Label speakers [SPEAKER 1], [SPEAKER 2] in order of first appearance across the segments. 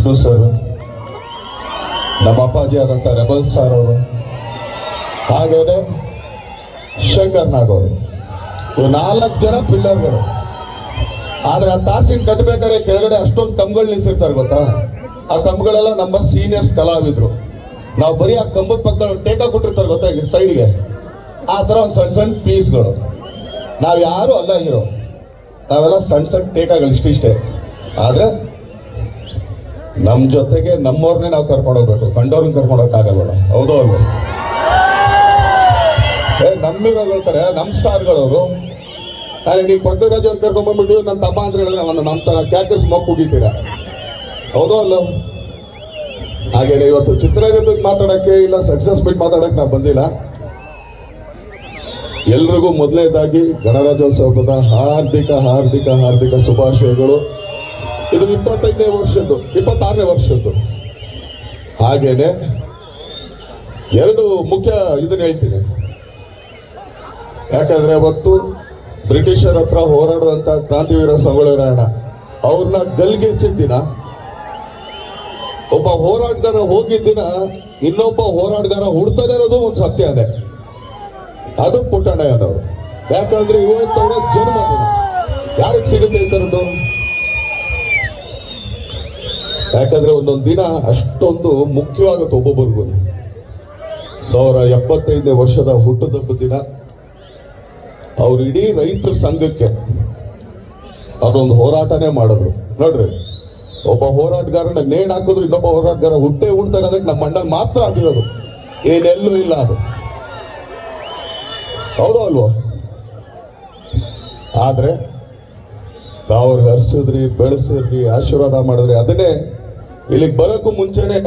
[SPEAKER 1] Sir ನಮ್ಮ ಅಪ್ಪಾಜಿ ಆದಂಥ ರೆಬಲ್ ಸ್ಟಾರ್ ಅವರು. ಹಾಗೇನೆ ಶಂಕರ್ ನಾಗ್ ಅವರು. ಇವು ನಾಲ್ಕು ಜನ ಪಿಲ್ಲರ್ಗಳು ಆದ್ರೆ ಆ ತಾಸಿನ ಕಟ್ಟಬೇಕಾದ್ರೆ ಕೆಳಗಡೆ ಅಷ್ಟೊಂದು ಕಂಬಗಳು ನಿಲ್ಸಿರ್ತಾರೆ ಗೊತ್ತಾ? ಆ ಕಂಬಗಳೆಲ್ಲ ನಮ್ಮ ಸೀನಿಯರ್ಸ್ ಕಲಾವಿದ್ರು. ನಾವು ಬರೀ ಆ ಕಂಬದ ಪಕ್ಕದಲ್ಲಿ ಟೇಕ ಕೊಟ್ಟಿರ್ತಾರೆ ಗೊತ್ತಾ ಈ ಸೈಡ್ಗೆ ಆ ಥರ ಒಂದು ಸಣ್ಣ ಸಣ್ಣ ಪೀಸ್ಗಳು ನಾವು ಯಾರು ಅಲ್ಲ ಹೀರೋ. ನಾವೆಲ್ಲ ಸಣ್ಣ ಸಣ್ಣ ಟೇಕಾಗಳು ಇಷ್ಟಿಷ್ಟೇ. ಆದ್ರೆ ನಮ್ಮ ಜೊತೆಗೆ ನಮ್ಮವ್ರನ್ನೇ ನಾವು ಕರ್ಕೊಂಡು ಹೋಗ್ಬೇಕು. ಕಂಡೋರ್ನ ಕರ್ಕೊಂಡು ಹೋಗಕ್ಕಾಗಲ್ವಲ್ಲ ಹೌದೋ ಅಲ್ಲ ಏ ನಮ್ಮಿರೋಗಳ ಕಡೆ ನಮ್ಮ ಸ್ಟಾರ್ಗಳವರು. ನೀವು ಪಕ್ಕರಾಜ್ ಅವ್ರು ಕರ್ಕೊಂಡು ನನ್ನ ತಮ್ಮ ಅಂತ ಹೇಳಿದ್ರೆ ಅವನು ನಮ್ಮ ತರ ಕ್ಯಾಕರ್ಸ್ ಮಕ್ ಹೋಗಿದ್ದೀರಾ ಹೌದೋ ಅಲ್ಲ ಹಾಗೇನೆ ಇವತ್ತು ಚಿತ್ರರಂಗದ ಮಾತಾಡಕ್ಕೆ ಇಲ್ಲ ಸಕ್ಸಸ್ ಬಿಟ್ಟು ಮಾತಾಡಕ್ಕೆ ನಾವು ಬಂದಿಲ್ಲ. ಎಲ್ರಿಗೂ ಮೊದಲನೇದಾಗಿ ಗಣರಾಜ್ಯೋತ್ಸವದ ಹಾರ್ದಿಕ ಹಾರ್ದಿಕ ಹಾರ್ದಿಕ ಶುಭಾಶಯಗಳು. ಇದು ಇಪ್ಪತ್ತೈದನೇ ವರ್ಷದ್ದು, ಇಪ್ಪತ್ತಾರನೇ ವರ್ಷದ್ದು. ಹಾಗೇನೆ ಎರಡು ಮುಖ್ಯ ಇದನ್ನ ಹೇಳ್ತೀನಿ. ಯಾಕಂದ್ರೆ ಅವತ್ತು ಬ್ರಿಟಿಷರ ಹತ್ರ ಹೋರಾಡುವಂತ ಕ್ರಾಂತಿವೀರ ಸಂಗೊಳ್ಳಿ ರಾಯಣ್ಣ ಅವ್ರನ್ನ ಗಲ್ಗೆಸಿದ ದಿನ ಒಬ್ಬ ಹೋರಾಟಗಾರ ಹೋಗಿದ್ದ ದಿನ ಇನ್ನೊಬ್ಬ ಹೋರಾಟಗಾರ ಹುಡ್ತಾನೆ ಅನ್ನೋದು ಒಂದು ಸತ್ಯನೇ. ಅದು ಪುಟ್ಟಣ್ಣಯ್ಯನವರು. ಯಾಕಂದ್ರೆ ಇವತ್ತವರ ಜನ್ಮದಿನ. ಯಾರಿಗೆ ಸಿಗುತ್ತೆ ಈ ಥರದ್ದು ಯಾಕಂದ್ರೆ ಒಂದೊಂದು ದಿನ ಅಷ್ಟೊಂದು ಮುಖ್ಯವಾಗುತ್ತೆ ಒಬ್ಬೊಬ್ಬರಿಗೂ ಸಾವಿರ ಎಪ್ಪತ್ತೈದನೇ ವರ್ಷದ ಹುಟ್ಟದಬ್ಬ ದಿನ. ಅವ್ರು ಇಡೀ ರೈತರ ಸಂಘಕ್ಕೆ ಅವರೊಂದು ಹೋರಾಟನೇ ಮಾಡಿದ್ರು. ನೋಡ್ರಿ, ಒಬ್ಬ ಹೋರಾಟಗಾರನ ನೇಣ್ ಹಾಕಿದ್ರು, ಇನ್ನೊಬ್ಬ ಹೋರಾಟಗಾರ ಹುಟ್ಟೆ ಹುಡ್ತಾರೆ ಅದಕ್ಕೆ ನಮ್ಮ ಅಣ್ಣ ಮಾತ್ರ ಆಗಿರೋದು. ಏನೆಲ್ಲೂ ಇಲ್ಲ ಅದು. ಹೌದು ಅಲ್ವೋ? ಆದ್ರೆ ತಾವ್ರಿಗೆ ಹರಿಸಿದ್ರಿ, ಬೆಳೆಸಿದ್ರಿ, ಆಶೀರ್ವಾದ ಮಾಡಿದ್ರಿ, ಅದನ್ನೇ ಇಲ್ಲಿಗೆ ಬರೋಕ್ಕೂ ಮುಂಚೆನೆ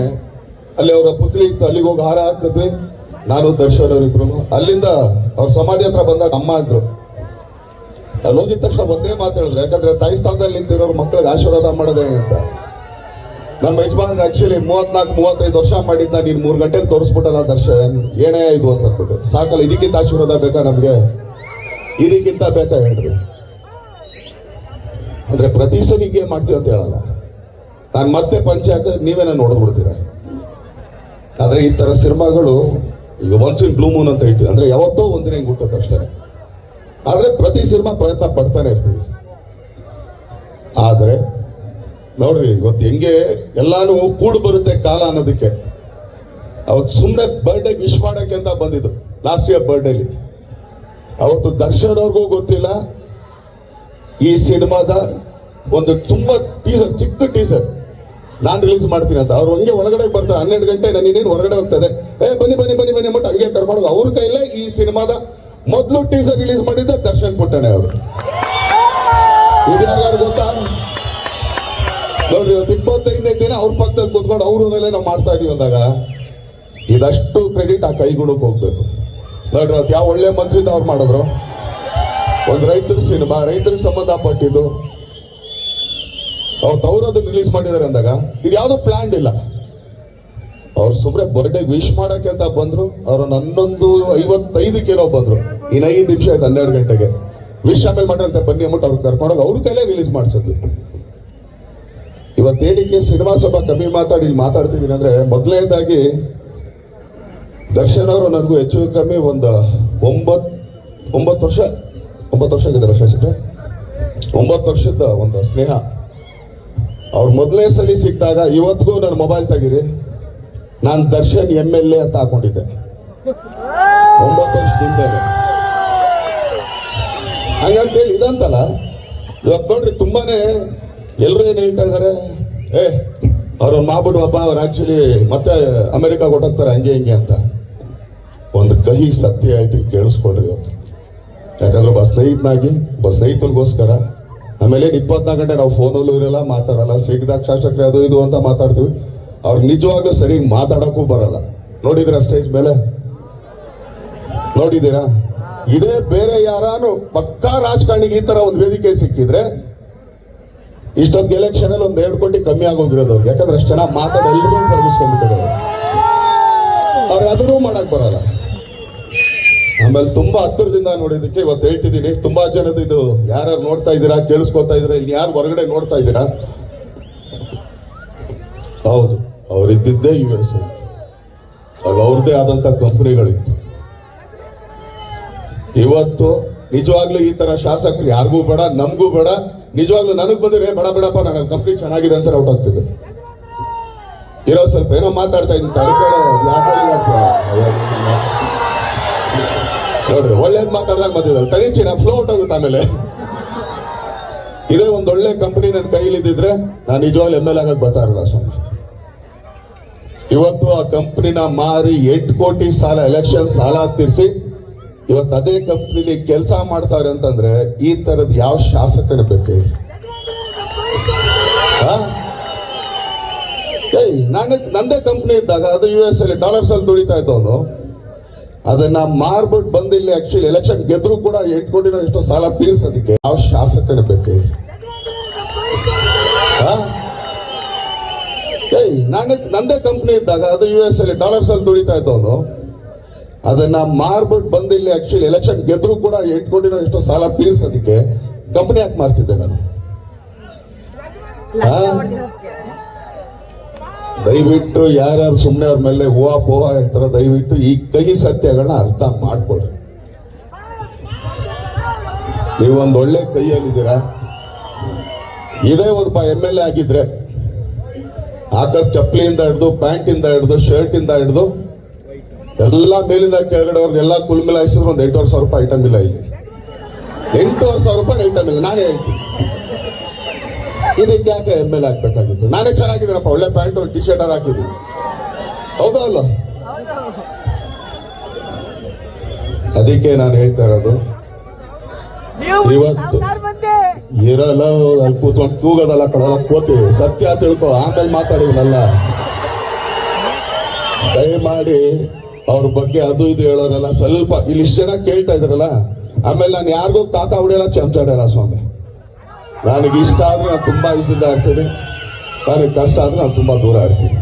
[SPEAKER 1] ಅಲ್ಲಿ ಅವರ ಪುತ್ಲಿ ಇತ್ತು. ಅಲ್ಲಿಗೆ ಹೋಗಿ ಹಾರ ಹಾಕಿದ್ವಿ. ನಾನು, ದರ್ಶನ್ ಅವರಿಬ್ರು. ಅಲ್ಲಿಂದ ಅವ್ರ ಸಮಾಧಿ ಹತ್ರ ಬಂದಾಗ ಅಮ್ಮ ಅಂದ್ರು. ಅಲ್ಲಿ ಹೋಗಿದ ತಕ್ಷಣ ಒಂದೇ ಮಾತಾಡಿದ್ರು ಯಾಕಂದ್ರೆ ತಾಯಿ ಸ್ಥಾನದಲ್ಲಿ ನಿಂತಿರೋರು ಮಕ್ಕಳಿಗೆ ಆಶೀರ್ವಾದ ಮಾಡೋದೇ ಅಂತ. ನಮ್ಮ ಯಜಮಾನ್ ಆಕ್ಚುಲಿ ಮೂವತ್ನಾಲ್ಕು, ಮೂವತ್ತೈದು ವರ್ಷ ಮಾಡಿದ್ನ ನೀನು ಮೂರು ಗಂಟೆಗೆ ತೋರಿಸ್ಬಿಟ್ಟಲ್ಲ ದರ್ಶನ್. ಏನೇ ಇದು ಅಂತ ಅಂದ್ಬಿಟ್ಟು ಸಾಕಲ್ಲ, ಇದಕ್ಕಿಂತ ಆಶೀರ್ವಾದ ಬೇಕಾ ನಮಗೆ? ಇದಕ್ಕಿಂತ ಬೇಕಾ ಹೇಳ್ರಿ ಅಂದ್ರೆ ಪ್ರತಿ ಸಲ ಮಾಡ್ತೀವಿ ಅಂತ ಹೇಳಲ್ಲ. ನಾನು ಮತ್ತೆ ಪಂಚೆ ಹಾಕ ನೀವೇನ ನೋಡ್ಬಿಡ್ತೀರ ಆದ್ರೆ ಈ ತರ ಸಿನಿಮಾಗಳು, ಈಗ ಒನ್ಸ್ ಇನ್ ಬ್ಲೂ ಮೂನ್ ಅಂತ ಹೇಳ್ತೀವಿ. ಅಂದ್ರೆ ಯಾವತ್ತೋ ಒಂದಿನ ಹಿಂಗ್ ಹುಟ್ಟುತ್ತೆ ಅಷ್ಟೇ. ಆದ್ರೆ ಪ್ರತಿ ಸಿನಿಮಾ ಪ್ರಯತ್ನ ಪಡ್ತಾನೆ ಇರ್ತೀವಿ. ಆದ್ರೆ, ನೋಡ್ರಿ, ಇವತ್ತು ಹೆಂಗೆ ಎಲ್ಲಾನು ಕೂಡ್ ಬರುತ್ತೆ ಕಾಲ ಅನ್ನೋದಕ್ಕೆ. ಅವತ್ತು ಸುಮ್ಮನೆ ಬರ್ಡೇ ವಿಶ್ ಮಾಡಕ್ಕೆ ಅಂತ ಬಂದಿದ್ದು ಲಾಸ್ಟ್ ಇಯರ್ ಬರ್ಡೇಲಿ ಅವತ್ತು ದರ್ಶನ್ ಅವ್ರಿಗೂ ಗೊತ್ತಿಲ್ಲ, ಈ ಸಿನಿಮಾದ ಒಂದು ತುಂಬಾ ಟೀಸರ್ ಚಿಕ್ಕ ಟೀಸರ್ ನಾನ್ ರಿಲೀಸ್ ಮಾಡ್ತೀನಿ ಅಂತ. ಅವ್ರು ಹಂಗೆ ಒಳಗಡೆ ಬರ್ತಾರೆ. ಹನ್ನೆರಡು ಗಂಟೆ ನಾನು ಇನ್ನೇನು ಹೊರಗಡೆ ಹೋಗ್ತದೆ. ಏ, ಬನ್ನಿ ಬನ್ನಿ ಬನ್ನಿ ಬನ್ನಿ ಅಂದ್ಬಿಟ್ಟು ಹಂಗೆ ಕರ್ಕೊಂಡು ಅವ್ರ ಕೈಲೇ ಈ ಸಿನಿಮಾದ ಮೊದಲು ಟೀಸರ್ ರಿಲೀಸ್ ಮಾಡಿದ್ದ ದರ್ಶನ್ ಪುಟ್ಟಣೆ ಅವರು. ಇದು ಯಾರ್ಯಾರು ಗೊತ್ತಾ? ನೋಡ್ರಿ, ಇವತ್ತು ಇಪ್ಪತ್ತೈದನೇ ದಿನ ಅವ್ರ ಪಕ್ಕದಲ್ಲಿ ಕೂತ್ಕೊಂಡು ಅವ್ರ ಮೇಲೆ ನಾವು ಮಾಡ್ತಾ ಇದೀವಿ ಅಂದಾಗ ಇದಷ್ಟು ಕ್ರೆಡಿಟ್ ಆ ಕೈಗುಣಕ್ಕೆ ಹೋಗ್ಬೇಕು. ನೋಡ್ರಿ ಯಾವ ಒಳ್ಳೆ ಮನ್ಸಿಂದ ಅವ್ರು ಮಾಡಿದ್ರು. ಒಂದು ರೈತರ ಸಿನಿಮಾ, ರೈತರಿಗೆ ಸಂಬಂಧಪಟ್ಟಿದ್ದು ಅವತ್ತು ಅವ್ರು ಅದನ್ನ ರಿಲೀಸ್ ಮಾಡಿದ್ದಾರೆ ಅಂದಾಗ ಇದು ಯಾವುದು ಪ್ಲಾನ್ ಇಲ್ಲ. ಅವ್ರು ಸುಮ್ಮನೆ ಬರ್ಡೇ ವಿಶ್ ಮಾಡಕ್ಕೆ ಅಂತ ಬಂದ್ರು, ಅವ್ರು ಹನ್ನೊಂದು ಐವತ್ತೈದಕ್ಕೇನೋ ಬಂದ್ರು. ಇನ್ನು ಐದು ನಿಮಿಷ ಆಯ್ತು, ಹನ್ನೆರಡು ಗಂಟೆಗೆ. ವಿಶ್ ಆಮೇಲೆ ಮಾಡ್ರಂತೆ ಬನ್ನಿ ಅಂದ್ಬಿಟ್ಟು ಅವ್ರು ಕರ್ಕೊಂಡೋಗಿ, ಅವ್ರ ಕೈಲೇ ರಿಲೀಸ್ ಮಾಡಿಸಿದ್ರು ಇವತ್ತೇನಿಕೆ ಸಿನಿಮಾ ಸ್ವಲ್ಪ ಕಮ್ಮಿ ಮಾತಾಡಿ, ಇಲ್ಲಿ ಮಾತಾಡ್ತಿದ್ದೀನಿ ಅಂದ್ರೆ ಮೊದಲನೇದಾಗಿ ದರ್ಶನ್ ಅವರು ನನಗೂ ಹೆಚ್ಚು ಕಮ್ಮಿ ಒಂದು ಒಂಬತ್ತು ಒಂಬತ್ತು ವರ್ಷ ಒಂಬತ್ತು ವರ್ಷ ಆಗಿದೆ ಸಿಕ್ಕರೆ ಒಂಬತ್ತು ವರ್ಷದ ಒಂದು ಸ್ನೇಹ. ಅವ್ರು ಮೊದಲನೇ ಸಲ ಸಿಕ್ಕಿದಾಗ ಇವತ್ತಿಗೂ ನನ್ನ ಮೊಬೈಲ್ ತೆಗೀರಿ. ನಾನು ದರ್ಶನ್ ಎಂ ಎಲ್ ಎ ಅಂತ ಹಾಕೊಂಡಿದ್ದೆ. ಒಂಬತ್ತು ವರ್ಷದಿಂದೇನೆ ಹಂಗಂತೇಳಿ ಇದಂತಲ್ಲ ಇವತ್ತು ನೋಡ್ರಿ ತುಂಬಾನೇ ಎಲ್ಲರೂ ಏನು ಹೇಳ್ತಾ ಇದ್ದಾರೆ ಏ ಅವ್ರ ಮಾಡ್ಬಿಡುವಪ್ಪ ಅವ್ರು ಆಕ್ಚುಲಿ ಮತ್ತೆ ಅಮೆರಿಕ ಹೊಟ್ಟೋಗ್ತಾರೆ ಹಂಗೆ ಹಿಂಗೆ ಅಂತ. ಒಂದು ಕಹಿ ಸತ್ಯ ಹೇಳ್ತೀನಿ ಕೇಳಿಸ್ಕೊಡ್ರಿ ಇವತ್ತು. ಯಾಕಂದ್ರೆ ಒಬ್ಬ ಸ್ನೇಹಿತನಾಗಿ ಒಬ್ಬ ಸ್ನೇಹಿತನಿಗೋಸ್ಕರ ಆಮೇಲೆ ಇಪ್ಪತ್ನಾಲ್ಕು ಗಂಟೆ ನಾವು ಫೋನಲ್ಲೂ ಇರಲ್ಲ, ಮಾತಾಡಲ್ಲ. ಸಿಗ್ದಾಗ ಶಾಸಕರೇ ಅದು ಇದು ಅಂತ ಮಾತಾಡ್ತೀವಿ. ಅವ್ರು ನಿಜವಾಗ್ಲೂ ಸರಿಯಾಗಿ ಮಾತಾಡೋಕ್ಕೂ ಬರಲ್ಲ. ನೋಡಿದ್ರ ಸ್ಟೇಜ್ ಮೇಲೆ? ನೋಡಿದ್ದೀರಾ? ಇದೇ ಬೇರೆ ಯಾರಾನು ಪಕ್ಕಾ ರಾಜಕಾರಣಿಗೆ ಈ ತರ ಒಂದು ವೇದಿಕೆ ಸಿಕ್ಕಿದ್ರೆ ಇಷ್ಟೊಂದು ಎಲೆಕ್ಷನ್ ಅಲ್ಲಿ ಒಂದ್ ಎರಡು ಕೋಟಿ ಕಮ್ಮಿ ಆಗೋಗಿರೋದು ಅವ್ರಿಗೆ. ಯಾಕಂದ್ರೆ ಅಷ್ಟು ಚೆನ್ನಾಗಿ ಮಾತಾಡಿ ಎಲ್ಲರೂ ಕರಗಿಸ್ಕೊಂಡ್ಬಿಟ್ಟಿದ್ದಾರೆ ಅವ್ರು ಅದನ್ನೂ ಮಾಡಕ್ ಬರಲ್ಲ. ಆಮೇಲೆ ತುಂಬಾ ಹತ್ತಿರದಿಂದ ನೋಡಿದಕ್ಕೆ ಇವತ್ತು ಹೇಳ್ತಿದ್ದೀನಿ. ತುಂಬಾ ಜನದ ಇದು ಯಾರು ನೋಡ್ತಾ ಇದ್ದೀರಾ, ಕೇಳಿಸ್ಕೊತಾ ಇದ್ದೀರಾ ಇಲ್ಲಿ ಯಾರು ಹೊರಗಡೆ ನೋಡ್ತಾ ಇದ್ದೀರಾ? ಹೌದು, ಅವರಿದ್ದಿದ್ದೇ ಯು ಎಸ್ ಆಗ ಅವ್ರದ್ದೇ ಆದಂತ ಕಂಪನಿಗಳಿತ್ತು. ಇವತ್ತು ನಿಜವಾಗ್ಲೂ ಈ ತರ ಶಾಸಕರು ಯಾರಿಗೂ ಬೇಡ, ನಮಗೂ ಬೇಡ. ನಿಜವಾಗ್ಲೂ ನನಗ್ ಬಂದ್ರೆ ಬೇಡ ಬೇಡಪ್ಪ ನನ್ನ ಕಂಪ್ನಿ ಚೆನ್ನಾಗಿದೆ ಅಂತ ಔಟ್ ಆಗ್ತಿದೆ. ಇರೋ ಸ್ವಲ್ಪ ಏನೋ ಮಾತಾಡ್ತಾ ಇದ್ದೀನಿ, ತಡ್ಕೊಳ್ಳೋ ನೋಡ್ರಿ, ಒಳ್ಳೇದ್ ಮಾತಾಡ್ದಾಗ ಬಂದಿದ್ದಾರೆ. ತಡೀಚಿ ಫ್ಲೋಟ್ ಆಗುತ್ತೆ ಆಮೇಲೆ ಇದೇ ಒಂದ್ ಒಳ್ಳೆ ಕಂಪನಿ ನನ್ನ ಕೈಲಿದ್ದಿದ್ರೆ ನಾನು ನಿಜವಾಗ್ಲೂ ಎಂ ಎಲ್ ಆಗಕ್ ಬರ್ತಾ ಇರಲ್ಲ ಸ್ವಾಮಿ. ಇವತ್ತು ಆ ಕಂಪನಿನ ಮಾರಿ ಎಂಟು ಕೋಟಿ ಸಾಲ ಎಲೆಕ್ಷನ್ ಸಾಲ ತೀರಿಸಿ ಇವತ್ತು ಅದೇ ಕಂಪ್ನಿಲಿ ಕೆಲಸ ಮಾಡ್ತಾರೆ ಅಂತಂದ್ರೆ ಈ ತರದ ಯಾವ ಶಾಸಕನ ಬೇಕು? ಏಯ್ ನಂದೇ ಕಂಪ್ನಿ ಇದ್ದಾಗ, ಅದು ಯು ಎಸ್ ಅಲ್ಲಿ ಡಾಲರ್ಸ್ ಅಲ್ಲಿ ದುಡಿತಾ ಇದ್ದವನು. ಅದನ್ನ ಮಾರ್ಬಿಟ್ಟು ಬಂದಿಲ್ಲ ಆಕ್ಚುಲಿ ಎಲೆಕ್ಷನ್ ಗೆದ್ರು ಕೂಡ ಎಂಟು ಕೋಟಿ ಎಷ್ಟೋ ಸಾಲ ತೀರಿಸೋದಕ್ಕೆ. ಯಾವ ಶಾಸಕನ ಬೇಕು? ಏಯ್ ನಾನು ನಂದೇ ಕಂಪ್ನಿ ಇದ್ದಾಗ ಅದು ಯು ಎಸ್ ಅಲ್ಲಿ ಡಾಲರ್ಸ್ ಅಲ್ಲಿ ದುಡಿತಾ ಇದ್ದವನು. ಅದನ್ನ ಮಾರ್ಬಿಟ್ಟು ಬಂದಿಲ್ಲ ಆಕ್ಚುಲಿ ಎಲೆಕ್ಷನ್ ಗೆದ್ರು ಕೂಡ ಎಂಟು ಕೋಟಿ ಎಷ್ಟೋ ಸಾಲ ತೀರಿಸೋದಕ್ಕೆ ಕಂಪ್ನಿ ಯಾಕೆ ಮಾರ್ತಿದ್ದೆ ನಾನು? ದಯವಿಟ್ಟು ಯಾರ್ಯಾರು ಸುಮ್ಮನೆ ಅವ್ರ ಮೇಲೆ ಹೂವ ಪೋವ ಇರ್ತಾರೋ ದಯವಿಟ್ಟು ಈ ಕಹಿ ಸತ್ಯಗಳನ್ನ ಅರ್ಥ ಮಾಡ್ಕೊಳ್ರಿ. ನೀವೊಂದು ಒಳ್ಳೆ ಕೈಯಲ್ಲಿದ್ದೀರಾ ಇದೇ ಒಬ್ಬ ಎಂ ಎಲ್ ಎ ಆಗಿದ್ರೆ ಆಕಾಶ್ ಚಪ್ಪಲಿಯಿಂದ ಹಿಡಿದು, ಪ್ಯಾಂಟಿಂದ ಹಿಡಿದು ಶರ್ಟ್ ಇಂದ ಹಿಡಿದು, ಎಲ್ಲ ಮೇಲಿಂದ ಕೆಳಗಡೆ ಅವ್ರಿಗೆಲ್ಲ ಕುಲ್ ಮಿಲಾಯಿಸಿದ್ರು ಒಂದು ಎಂಟೂವರೆ ಸಾವಿರ ರೂಪಾಯಿ ಐಟಮ್ ಇಲ್ಲ ಇಲ್ಲಿ. ಎಂಟೂವರೆ ಸಾವಿರ ರೂಪಾಯಿ ಐಟಮ್ ಇಲ್ಲ. ನಾನೇ ಹೇಳ್ತೀನಿ. ಇದಕ್ಕೆ ಯಾಕೆ ಎಂ ಎಲ್ ಆಗ್ಬೇಕಾಗಿತ್ತು? ನಾನೇ ಚೆನ್ನಾಗಿದ್ದೀನಪ್ಪ ಒಳ್ಳೆ ಪ್ಯಾಂಟ್ ಟಿ ಶರ್ಟ್ ಹಾಕಿದ್ದೀನಿ. ಹೌದಾ ಅಲ್ಲ? ಅದಕ್ಕೆ ನಾನು ಹೇಳ್ತಾ ಇರೋದು ಇವತ್ತು- ಇರಲ್ಲ ಅಲ್ಲಿ ಕೂತ್ಕೊಂಡು ಕೂಗೋದಲ್ಲ ಕಡಲ ಕೂತಿ. ಸತ್ಯ ತಿಳ್ಕೊ ಆಮೇಲೆ ಮಾತಾಡಿದ್ನಲ್ಲ ದಯಮಾಡಿ ಅವ್ರ ಬಗ್ಗೆ ಅದು ಇದು ಹೇಳೋರಲ್ಲ ಸ್ವಲ್ಪ ಇಲ್ಲಿ ಇಷ್ಟು ಜನ ಕೇಳ್ತಾ ಇದ್ರಲ್ಲ ಆಮೇಲೆ ನಾನು ಯಾರಿಗೂ ತಾತ ಹೊಡೆಯಲ್ಲ ಚಮಚ ಹೊಡೆಯಲ್ಲ ಸ್ವಾಮಿ. ನನಗೆ ಇಷ್ಟ ಆದರೆ ನಾನು ತುಂಬಾ ಇಷ್ಟದ ಇರ್ತೀನಿ ನನಗೆ ಕಷ್ಟ ಆದರೆ ನಾನು ತುಂಬಾ ದೂರ ಇರ್ತೀನಿ.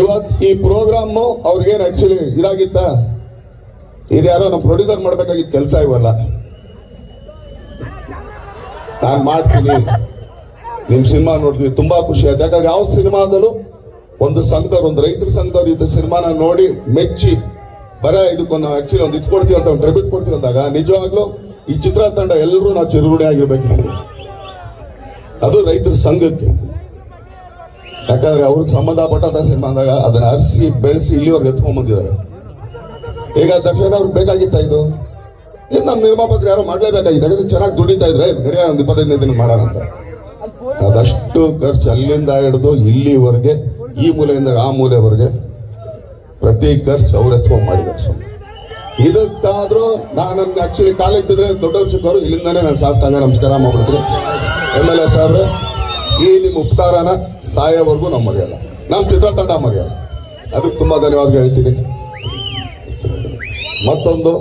[SPEAKER 1] ಇವತ್ತು ಈ ಪ್ರೋಗ್ರಾಮು ಅವ್ರಿಗೇನು ಆಕ್ಚುಲಿ ಇದಾಗಿತ್ತ? ಇದ್ಯಾರೋ ನಮ್ಮ ಪ್ರೊಡ್ಯೂಸರ್ ಮಾಡಬೇಕಾಗಿತ್ತು ಕೆಲಸ ಇವಲ್ಲ. ನಾನು ಮಾಡ್ತೀನಿ. ನಿಮ್ಮ ಸಿನಿಮಾ ನೋಡ್ತೀನಿ. ತುಂಬಾ ಖುಷಿ ಆಯ್ತು. ಯಾಕಂದ್ರೆ ಯಾವ ಸಿನಿಮಾದಲ್ಲೂ ಒಂದು ಸಂಘದವ್ರು, ಒಂದು ರೈತರ ಸಂಘದವ್ರು ಇದು ಸಿನಿಮಾನ ನೋಡಿ ಮೆಚ್ಚಿ ಬರ ಇದಕ್ಕೊಂದು ಆ್ಯಕ್ಚುಲಿ ಒಂದು ಇದು ಕೊಡ್ತೀವಿ ಅಂತ, ಒಂದು ಡೆಬಿಟ್ ಕೊಡ್ತೀವಿ ಅಂದಾಗ ನಿಜವಾಗ್ಲೂ ಈ ಚಿತ್ರ ತಂಡ ಎಲ್ಲರೂ ನಾವು ಚಿರುಗುಡಿ ಆಗಿರ್ಬೇಕು. ಅದು ರೈತರ ಸಂಘಕ್ಕೆ. ಯಾಕಂದ್ರೆ ಅವ್ರಿಗೆ ಸಂಬಂಧಪಟ್ಟಂತ ಸಿನಿಮಾ ಅಂದಾಗ ಅದನ್ನ ಅರಿಸಿ, ಬೆಳೆಸಿ ಇಲ್ಲಿವರೆಗೆ ಎತ್ಕೊಂಡ್ ಬಂದಿದ್ದಾರೆ. ಈಗ ದರ್ಶನ್ ಅವ್ರಿಗೆ ಬೇಕಾಗಿತ್ತ ಇದು? ಇದು ನಮ್ಮ ನಿರ್ಮಾಪಕರು ಯಾರೋ ಮಾಡ್ಲೇಬೇಕಾಗಿತ್ತು? ಯಾಕಂದ್ರೆ ಚೆನ್ನಾಗಿ ದುಡಿತಾ ಇದ್ರೆ. ನಡೆಯ ಒಂದು ಇಪ್ಪತ್ತೈದನೇ ದಿನ ಮಾಡೋಣ ಅಂತ. ಅದಷ್ಟು ಖರ್ಚು ಅಲ್ಲಿಂದ ಹಿಡಿದು ಇಲ್ಲಿವರೆಗೆ, ಈ ಮೂಲೆಯಿಂದ ಆ ಮೂಲೆವರೆಗೆ ಪ್ರತಿ ಖರ್ಚು ಅವ್ರು ಎತ್ಕೊಂಡ್ ಮಾಡಿದ್ದಾರೆ ಸ್ವಾಮಿ. ಇದಕ್ಕಾದ್ರೂ ನಾನು ಆಕ್ಚುಲಿ ಕಾಲಿಗೆ ಬಿದ್ರೆ ದೊಡ್ಡವ್ರ ಚಿಕ್ಕವರು ಇಲ್ಲಿಂದಾನೇ ನಾನು ಶಾಸ್ತ್ರಾಂಗ ನಮಸ್ಕಾರ ಮಾಡ್ಬಿಡ್ತೀನಿ. ಎಂ ಎಲ್ ಎ ಸಾಹೇಬ್ರೆ, ಈ ನಿಮ್ಮ ಉಪಕಾರನ ಸಾಯೋವರೆಗೂ ನಾವು ಮರೆಯಲ್ಲ ನಮ್ಮ ಚಿತ್ರತಂಡ ಮರೆಯಲ್ಲ ಅದಕ್ಕೆ ತುಂಬಾ ಧನ್ಯವಾದ ಹೇಳ್ತೀನಿ. ಮತ್ತೊಂದು.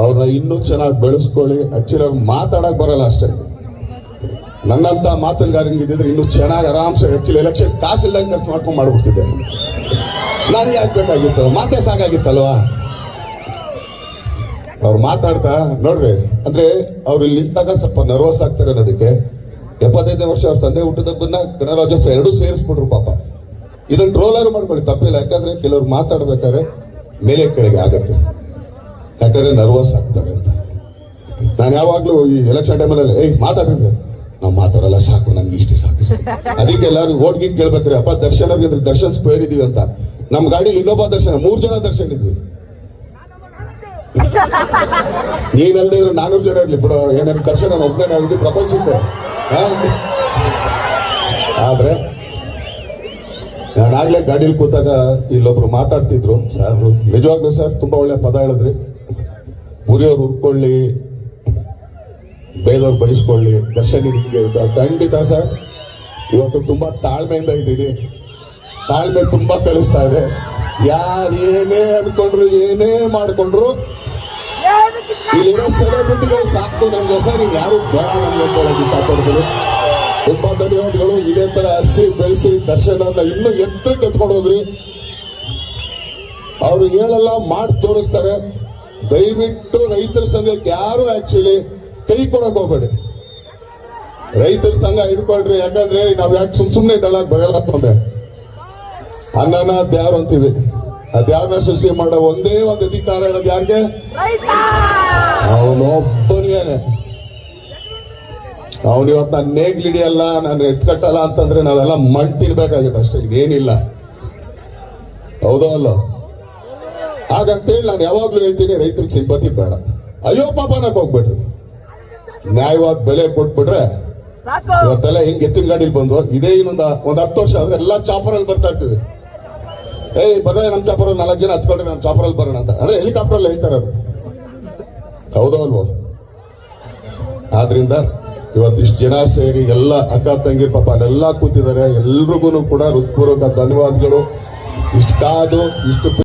[SPEAKER 1] ಅವ್ರನ್ನ ಇನ್ನೂ ಚೆನ್ನಾಗಿ ಬೆಳೆಸ್ಕೊಳ್ಳಿ. ಆಕ್ಚುಲಿ ಅವ್ರು ಮಾತಾಡಕ್ ಬರಲ್ಲ ಅಷ್ಟೇ. ನನ್ನಂತ ಮಾತುಗಾರನಿಗೆ ಇದ್ದಿದ್ರೆ ಇನ್ನೂ ಚೆನ್ನಾಗಿ ಆರಾಮ್ಸೆ ಆಕ್ಚುಲಿ ಎಲೆಕ್ಷನ್ ಕಾಸಿಲ್ಲ ಖರ್ಚು ಮಾಡ್ಕೊಂಡು ಮಾಡ್ಬಿಡ್ತಿದ್ದೆ. ನಾನು ಆಗ್ಬೇಕಾಗಿತ್ತು ಬೇಕಾಗಿತ್ತು ಮಾತೇ ಸಾಕಾಗಿತ್ತಲ್ವಾ? ಅವ್ರು ಮಾತಾಡ್ತಾ, ನೋಡ್ರಿ, ಅಂದ್ರೆ ಅವ್ರು ಇಲ್ಲಿ ನಿಂತಾಗ ಸ್ವಲ್ಪ ನರ್ವಸ್ ಆಗ್ತಾರೆ ಅನ್ನೋದಕ್ಕೆ ಎಪ್ಪತ್ತೈದನೇ ವರ್ಷ ಅವ್ರ ತಂದೆ ಹುಟ್ಟಿದಬ್ಬನ್ನ ಗಣರಾಜ್ಯೋತ್ಸವ ಎರಡೂ ಸೇರಿಸ್ಬಿಟ್ರು ಪಾಪ. ಇದನ್ನ ಟ್ರೋಲರ್ ಮಾಡ್ಕೊಳ್ಳಿ, ತಪ್ಪಿಲ್ಲ. ಯಾಕಂದ್ರೆ ಕೆಲವ್ರು ಮಾತಾಡ್ಬೇಕಾದ್ರೆ ಮೇಲೆ ಕೆಳಗೆ ಆಗತ್ತೆ. ಯಾಕಂದ್ರೆ ನರ್ವಸ್ ಆಗ್ತಾರೆ ಅಂತ. ನಾನು ಯಾವಾಗ್ಲೂ ಈ ಎಲೆಕ್ಷನ್ ಟೈಮಲ್ಲಿ ಏಯ್ ಮಾತಾಡಿದ್ರೆ ನಾವು ಮಾತಾಡಲ್ಲ, ಸಾಕು, ನಮ್ಗೆ ಇಷ್ಟೇ ಸಾಕು. ಅದಕ್ಕೆ ಎಲ್ಲರೂ ಓಟ್ ಗೀಟ್ ಕೇಳ್ಬೇಕ್ರಿ ಅಪ್ಪ ದರ್ಶನ ದರ್ಶನ್ ಸ್ಕ್ವೇರ್ ಇದೀವಿ ಅಂತ. ನಮ್ ಗಾಡಿಲಿ ಇನ್ನೊಬ್ಬ ದರ್ಶನ, ಮೂರ್ ಜನ ದರ್ಶನ ಇದ್ವಿ. ನೀನಲ್ಲದೆ ಇದ್ರೆ ನಾನೂರು ಜನ ಇರ್ಲಿ ಬ್ರೋ ಏನೇನ್ ದರ್ಶನ ನಾನು ಒಬ್ಬನೇ ಇಡೀ ಪ್ರಪಂಚಕ್ಕೆ. ಆದ್ರೆ ನಾನಾಗ್ಲೇ ಗಾಡಿಲಿ ಕೂತಾಗ ಇಲ್ಲೊಬ್ರು ಮಾತಾಡ್ತಿದ್ರು ಸರ್ ನಿಜವಾಗ್ಲೂ ಸರ್, ತುಂಬಾ ಒಳ್ಳೆ ಪದ ಹೇಳಿದ್ರಿ. ಉರಿಯವ್ರು ಉರ್ಕೊಳ್ಳಿ ಬೇದವ್ರು ಬಯಸ್ಕೊಳ್ಳಿ ದರ್ಶನ ಖಂಡಿತ ಸರ್, ಇವತ್ತು ತುಂಬಾ ತಾಳ್ಮೆಯಿಂದ ಇದ್ದೀವಿ ತಾಳ್ಮೆ ತುಂಬಾ ಕಲಿಸ್ತಾ ಇದೆ. ಯಾರು ಏನೇ ಅನ್ಕೊಂಡ್ರು, ಏನೇ ಮಾಡ್ಕೊಂಡ್ರು, ಇಲ್ಲಿರೋ ಸೆಲೆಬ್ರಿಟಿಗಳು ಸಾಕು ನಮ್ಗೆ. ನೀವು ಯಾರು ಬೇಡ ನಮ್ಗೆ ಕಾಪಾಡ್ತೀವಿ ಹೇಳಕ್ ಇಷ್ಟಪಡ್ತೀನಿ. ತುಂಬಾ ಧನ್ಯವಾದಗಳು. ಇದೇ ತರ ಹರಿಸಿ ಬೆಳೆಸಿ ದರ್ಶನ ಇನ್ನೂ ಎತ್ತರಕ್ಕೆ ಎತ್ಕೊಂಡು ಹೋದ್ರಿ. ಅವ್ರು ಹೇಳಲ್ಲ, ಮಾಡಿ ತೋರಿಸ್ತಾರೆ. ದಯವಿಟ್ಟು ರೈತರ ಸಂಘಕ್ಕೆ ಯಾರು ಆಕ್ಚುಲಿ ಕೈ ಕೊಡಕ್ ಹೋಗ್ಬೇಡಿ. ರೈತರ ಸಂಘ ಹಿಡ್ಕೊಳ್ರಿ ಯಾಕಂದ್ರೆ ನಾವ್ ಯಾಕೆ ಸುಮ್ ಸುಮ್ನೆ ಡಲಾಗ್ ಬರಲ್ಲ ತೊಂದ್ರೆ ಅನ್ನನ ದ್ಯಾರು ಅಂತೀವಿ. ಆ ದ್ಯಾರನ್ನ ಸೃಷ್ಟಿ ಮಾಡೋ ಒಂದೇ ಒಂದು ಅಧಿಕಾರ ಇರೋದು ಯಾರಿಗೆ?
[SPEAKER 2] ಅವನು
[SPEAKER 1] ಅವನೊಬ್ಬನಿಗೇನೆ ಅವನು ಇವತ್ತು ನಾನು ನೇಗ್ಲಿಡಿಯಲ್ಲ ನಾನು ಎತ್ಕಟ್ಟಲ್ಲ ಅಂತಂದ್ರೆ ನಾವೆಲ್ಲ ಮಣ್ ತಿನ್ಬೇಕಾಗುತ್ತೆ ಅಷ್ಟೇ ಇದೇನಿಲ್ಲ. ಹೌದೋ ಅಲ್ಲ? ಹಾಗಂತೇಳಿ ನಾನು ಯಾವಾಗ್ಲೂ ಹೇಳ್ತೀನಿ ರೈತರಿಗೆ ಸಿಂಪತಿ ಬೇಡ. ಅಯ್ಯೋ ಪಾಪನಕ್ ಹೋಗ್ಬಿಡ್ರಿ. ನ್ಯಾಯವಾದ ಬೆಲೆ ಕೊಟ್ಬಿಟ್ರೆ ಇವತ್ತೆಲ್ಲ ಹಿಂಗೆ ಎತ್ತಿನ ಗಾಡಿಲಿ ಬಂದು ಇದೇ ಇನ್ನೊಂದು ಒಂದು ಹತ್ತು ವರ್ಷ ಆದ್ರೆ ಎಲ್ಲ ಚಾಪರಲ್ಲಿ ಬರ್ತಾ ಇರ್ತೀವಿ. ಏಯ್ ಬರ್ರೆ ನಮ್ ಚಾಪರಲ್ಲಿ ನಾಲ್ಕು ಜನ ಹಚ್ಕೊಳ್ರಿ ನಮ್ ಚಾಪರಲ್ಲಿ ಬರೋಣ ಅಂತ. ಅಂದ್ರೆ ಹೆಲಿಕಾಪ್ಟರ್ ಹೇಳ್ತಾರೆ ಅದು ಹೌದೋ ಅಲ್ವೋ? ಆದ್ರಿಂದ ಇವತ್ತು ಇಷ್ಟು ಜನ ಸೇರಿ ಎಲ್ಲ ಅಕ್ಕ ತಂಗಿರ್ ಪಾಪ ಅಲ್ಲೆಲ್ಲ ಕೂತಿದ್ದಾರೆ. ಎಲ್ರಿಗೂ ಕೂಡ ಹೃತ್ಪೂರ್ವಕ ಧನ್ಯವಾದಗಳು. ಇಷ್ಟು ಕಾದು, ಇಷ್ಟು